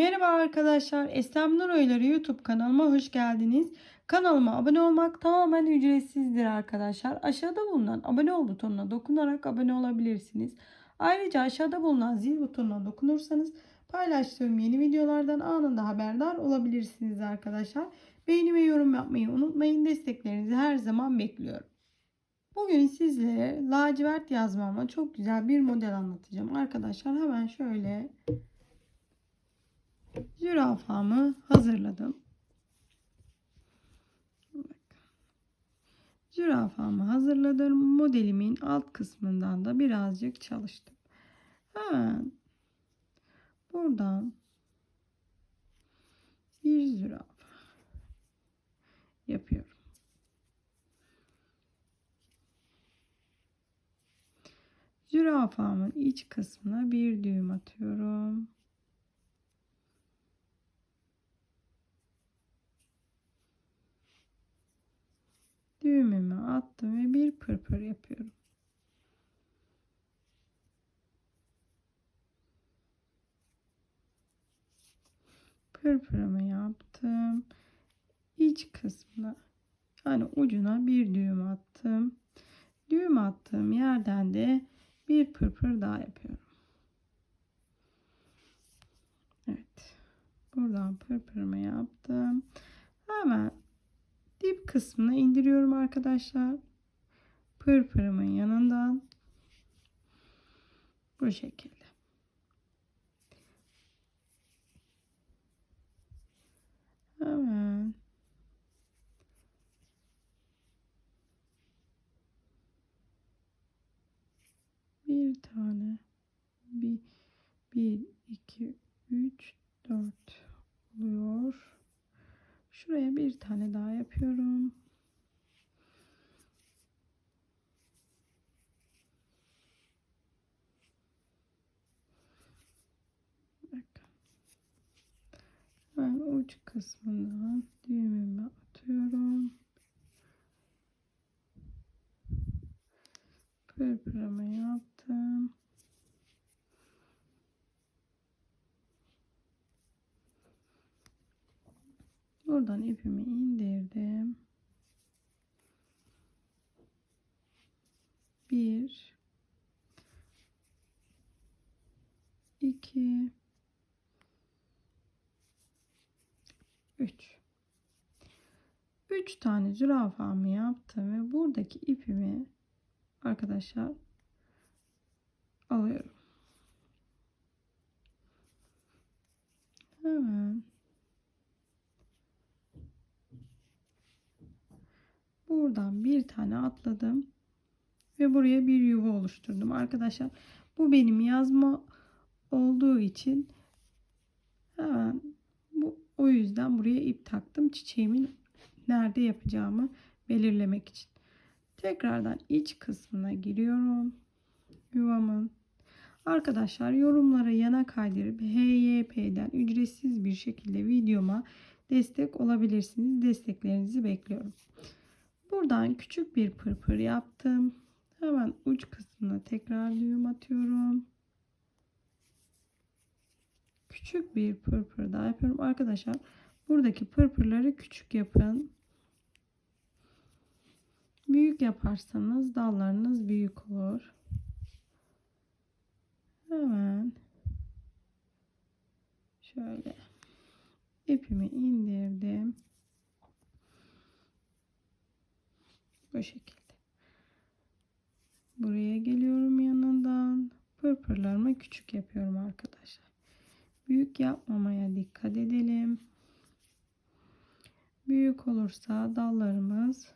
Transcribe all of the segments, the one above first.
Merhaba arkadaşlar. Eslem Nur Oyları YouTube kanalıma hoş geldiniz. Kanalıma abone olmak tamamen ücretsizdir arkadaşlar. Aşağıda bulunan abone ol butonuna dokunarak abone olabilirsiniz. Ayrıca aşağıda bulunan zil butonuna dokunursanız paylaştığım yeni videolardan anında haberdar olabilirsiniz arkadaşlar. Beğeni ve yorum yapmayı unutmayın. Desteklerinizi her zaman bekliyorum. Bugün sizlere lacivert yazmama çok güzel bir model anlatacağım. Arkadaşlar hemen şöyle zürafamı hazırladım. Zürafamı hazırladım. Modelimin alt kısmından da birazcık çalıştım. Hemen buradan bir zürafa yapıyorum. Zürafamın iç kısmına bir düğüm atıyorum. Düğümümü attım ve bir pırpır yapıyorum. Pırpırımı yaptım. İç kısmına yani ucuna bir düğüm attım. Düğüm attığım yerden de bir pırpır daha yapıyorum. Evet. Buradan pırpırımı yaptım. Hemen kısmına indiriyorum arkadaşlar. Pırpırımın yanından bu şekilde. Hemen bir tane bir bir iki üç dört oluyor. Şuraya bir tane daha yapıyorum. Bakın. Ben uç kısmından düğümümü atıyorum. Pırpırımı yaptım. Buradan ipimi 3. 3 tane zürafamı yaptım ve buradaki ipimi arkadaşlar alıyorum. Hemen buradan bir tane atladım ve buraya bir yuva oluşturdum arkadaşlar. Bu benim yazma olduğu için hemen o yüzden buraya ip taktım çiçeğimin nerede yapacağımı belirlemek için. Tekrardan iç kısmına giriyorum. Yuvamın. Arkadaşlar yorumlara yana kaydırıp HYP'den ücretsiz bir şekilde videoma destek olabilirsiniz. Desteklerinizi bekliyorum. Buradan küçük bir pırpır yaptım. Hemen uç kısmına tekrar düğüm atıyorum. Küçük bir pırpır daha yapıyorum. Arkadaşlar buradaki pırpırları küçük yapın. Büyük yaparsanız dallarınız büyük olur. Hemen şöyle ipimi indirdim. Bu şekilde. Buraya geliyorum yanından. Pırpırlarımı küçük yapıyorum arkadaşlar. Büyük yapmamaya dikkat edelim. Büyük olursa dallarımız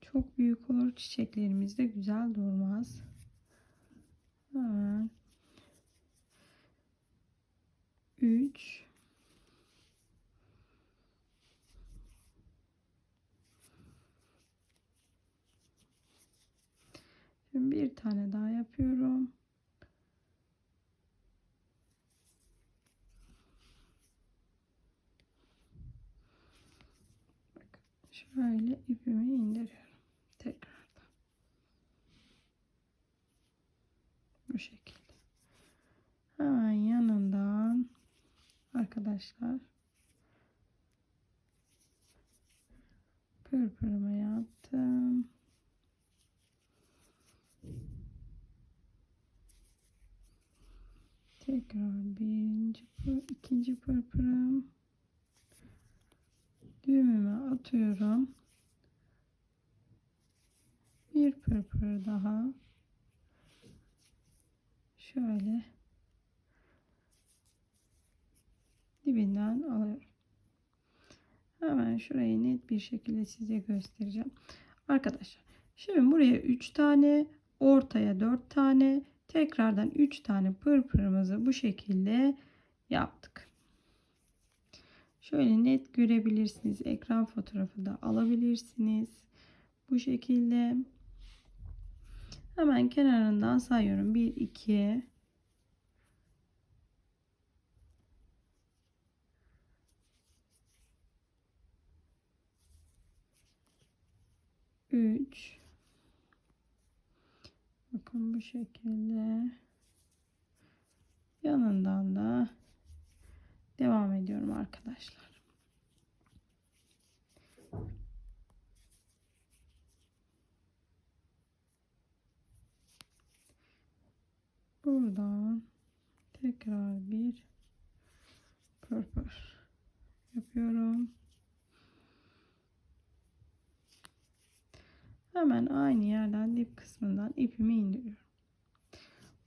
çok büyük olur. Çiçeklerimiz de güzel durmaz. Hemen 3 Şimdi bir tane daha yapıyorum. Bakın şöyle ipimi indiriyorum. Tekrardan. Bu şekilde. Hemen yanından arkadaşlar. Pırpırımı yaptım. Tekrar birinci, pır- ikinci pırpırım. Düğümümü atıyorum. Bir pırpır daha. Şöyle dibinden alıyorum. Hemen şurayı net bir şekilde size göstereceğim. Arkadaşlar şimdi buraya 3 tane ortaya 4 tane tekrardan 3 tane pırpırımızı bu şekilde yaptık. Şöyle net görebilirsiniz. Ekran fotoğrafı da alabilirsiniz. Bu şekilde. Hemen kenarından sayıyorum. 1, 2, üç. Bakın bu şekilde. Yanından da devam ediyorum arkadaşlar. Buradan tekrar bir pırpır yapıyorum. Hemen aynı yerden dip kısmından ipimi indiriyorum.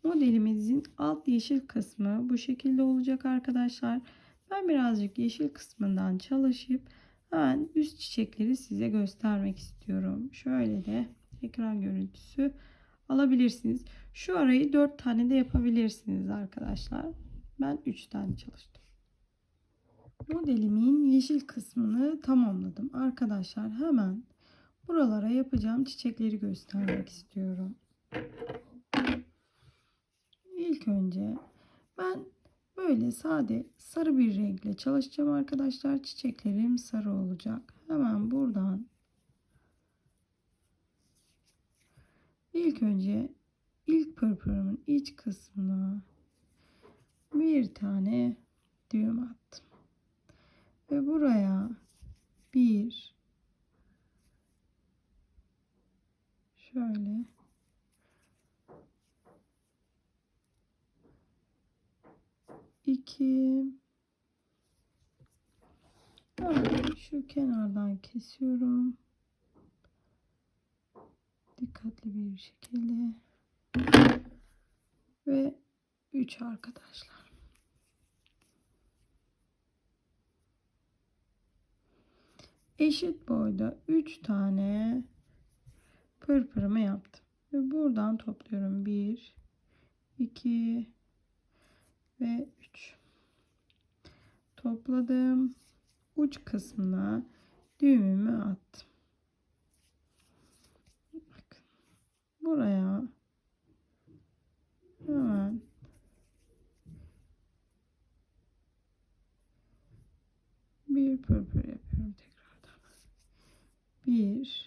Modelimizin alt yeşil kısmı bu şekilde olacak arkadaşlar. Ben birazcık yeşil kısmından çalışıp hemen üst çiçekleri size göstermek istiyorum. Şöyle de ekran görüntüsü alabilirsiniz. Şu arayı 4 tane de yapabilirsiniz arkadaşlar. Ben 3 tane çalıştım. Modelimin yeşil kısmını tamamladım. Arkadaşlar hemen buralara yapacağım çiçekleri göstermek istiyorum. İlk önce ben böyle sade sarı bir renkle çalışacağım arkadaşlar. Çiçeklerim sarı olacak. Hemen buradan ilk önce ilk pırpırımın iç kısmına bir tane düğüm attım. Ve buraya bir şöyle iki. Evet, şu kenardan kesiyorum. Dikkatli bir şekilde. Ve 3 arkadaşlar. Eşit boyda 3 tane pırpırımı yaptım. Ve buradan topluyorum. 1 2 ve 3 topladım. Uç kısmına düğümümü attım. Bakın. buraya hemen bir pırpır yapıyorum tekrardan. Bir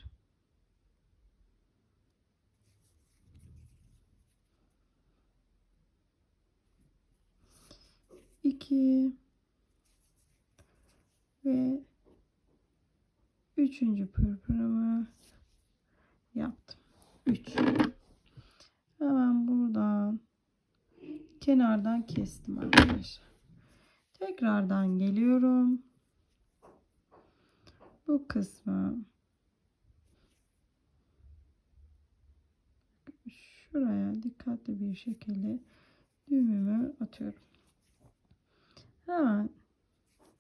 iki ve üçüncü pırpırımı yaptım. 3 hemen buradan kenardan kestim arkadaşlar. Tekrardan geliyorum. Bu kısmı şuraya dikkatli bir şekilde düğümümü atıyorum. Hemen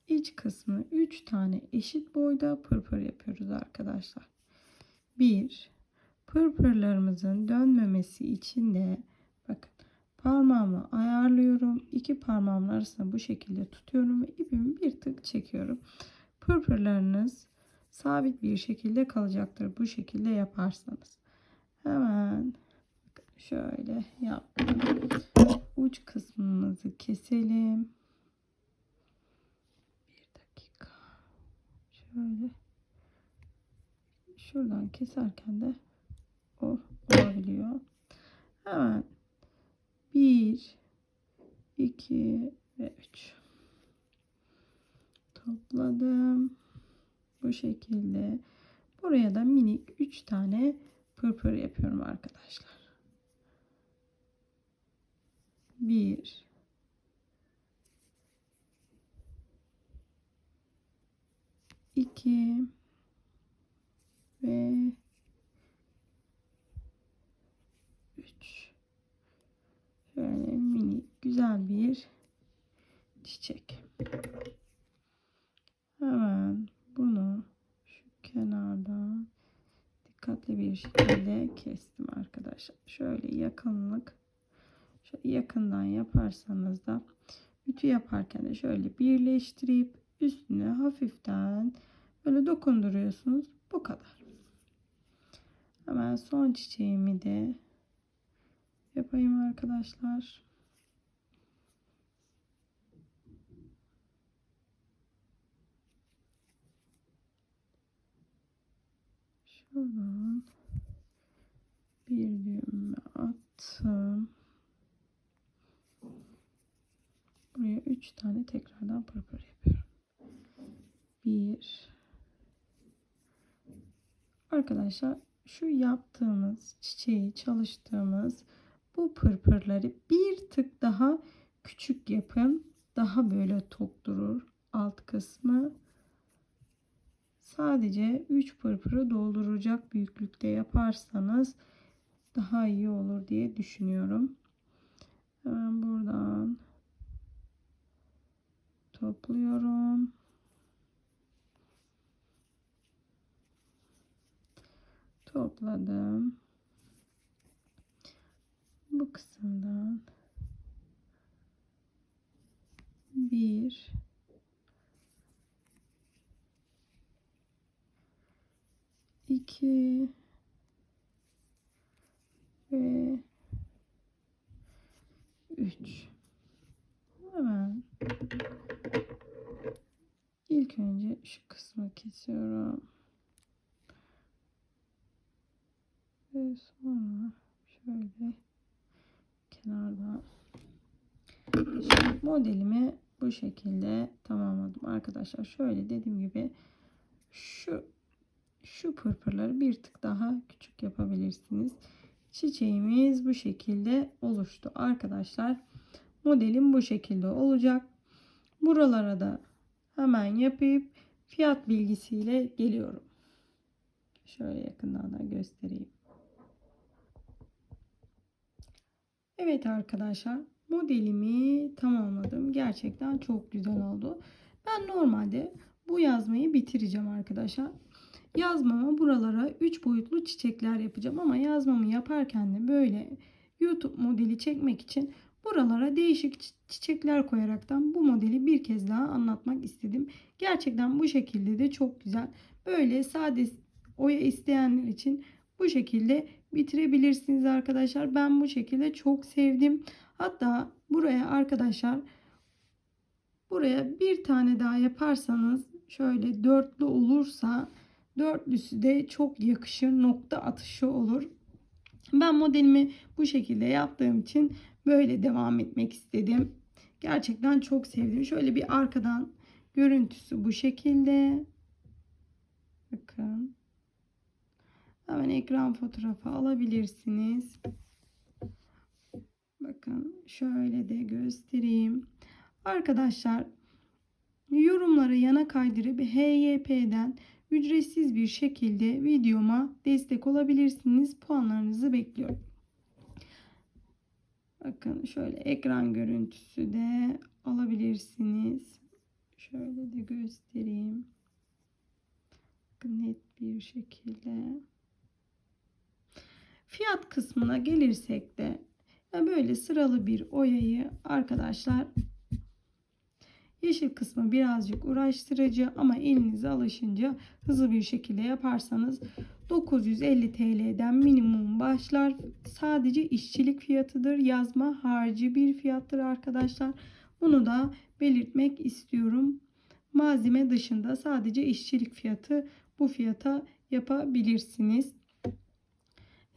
iç kısmı 3 tane eşit boyda pırpır yapıyoruz arkadaşlar. 1 pırpırlarımızın dönmemesi için de bakın parmağımı ayarlıyorum. İki parmağımın arasında bu şekilde tutuyorum ve ipimi bir tık çekiyorum. Pırpırlarınız sabit bir şekilde kalacaktır bu şekilde yaparsanız. Hemen şöyle yaptım. Uç kısmımızı keselim. Bir dakika. Şöyle. Şuradan keserken de o olabiliyor. Hemen 1 2 ve 3 topladım. Bu şekilde. Buraya da minik 3 tane pırpır yapıyorum arkadaşlar. 1 2 ve 3 şöyle minik güzel bir çiçek. Hemen bunu şu kenardan dikkatli bir şekilde kestim arkadaşlar. Şöyle yakınlık şöyle yakından yaparsanız da ütü yaparken de şöyle birleştirip üstüne hafiften böyle dokunduruyorsunuz. Bu kadar. Hemen son çiçeğimi de yapayım arkadaşlar. Şuradan bir düğümle attım. Buraya 3 tane tekrardan pırpır yapıyorum. 1 Arkadaşlar şu yaptığımız çiçeği çalıştığımız bu pırpırları bir tık daha küçük yapın. Daha böyle tok durur alt kısmı. Sadece 3 pırpırı dolduracak büyüklükte yaparsanız daha iyi olur diye düşünüyorum. Hemen buradan topluyorum. Topladım. Bu kısımdan bir iki ve üç. Hemen ilk önce şu kısmı kesiyorum. Ve sonra şöyle kenarda modelimi bu şekilde tamamladım arkadaşlar. Şöyle dediğim gibi şu şu pırpırları bir tık daha küçük yapabilirsiniz. Çiçeğimiz bu şekilde oluştu arkadaşlar. Modelim bu şekilde olacak. Buralara da hemen yapıp fiyat bilgisiyle geliyorum. Şöyle yakından da göstereyim. Evet arkadaşlar modelimi tamamladım. Gerçekten çok güzel oldu. Ben normalde bu yazmayı bitireceğim arkadaşlar. Yazmama buralara 3 boyutlu çiçekler yapacağım ama yazmamı yaparken de böyle YouTube modeli çekmek için buralara değişik çiçekler koyaraktan bu modeli bir kez daha anlatmak istedim. Gerçekten bu şekilde de çok güzel. Böyle sade oya isteyenler için bu şekilde bitirebilirsiniz arkadaşlar. Ben bu şekilde çok sevdim. Hatta buraya arkadaşlar buraya bir tane daha yaparsanız şöyle dörtlü olursa dörtlüsü de çok yakışır nokta atışı olur. Ben modelimi bu şekilde yaptığım için böyle devam etmek istedim. Gerçekten çok sevdim. Şöyle bir arkadan görüntüsü bu şekilde. Bakın. Hemen ekran fotoğrafı alabilirsiniz. Bakın şöyle de göstereyim. Arkadaşlar yorumları yana kaydırıp HYP'den ücretsiz bir şekilde videoma destek olabilirsiniz. Puanlarınızı bekliyorum. Bakın şöyle ekran görüntüsü de alabilirsiniz. Şöyle de göstereyim. Net bir şekilde. Fiyat kısmına gelirsek de yani böyle sıralı bir oyayı arkadaşlar yeşil kısmı birazcık uğraştırıcı ama elinize alışınca hızlı bir şekilde yaparsanız 950 TL'den minimum başlar. Sadece işçilik fiyatıdır. Yazma harici bir fiyattır arkadaşlar. Bunu da belirtmek istiyorum. Malzeme dışında sadece işçilik fiyatı bu fiyata yapabilirsiniz.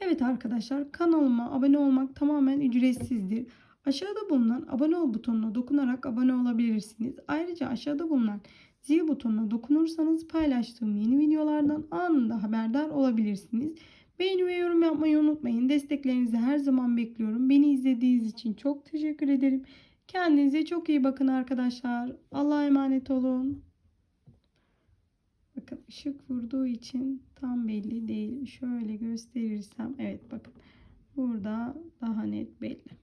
Evet arkadaşlar kanalıma abone olmak tamamen ücretsizdir. Aşağıda bulunan abone ol butonuna dokunarak abone olabilirsiniz. Ayrıca aşağıda bulunan zil butonuna dokunursanız paylaştığım yeni videolardan anında haberdar olabilirsiniz. Beğeni ve yorum yapmayı unutmayın. Desteklerinizi her zaman bekliyorum. Beni izlediğiniz için çok teşekkür ederim. Kendinize çok iyi bakın arkadaşlar. Allah'a emanet olun. Bakın ışık vurduğu için tam belli değil. Şöyle gösterirsem evet bakın burada daha net belli.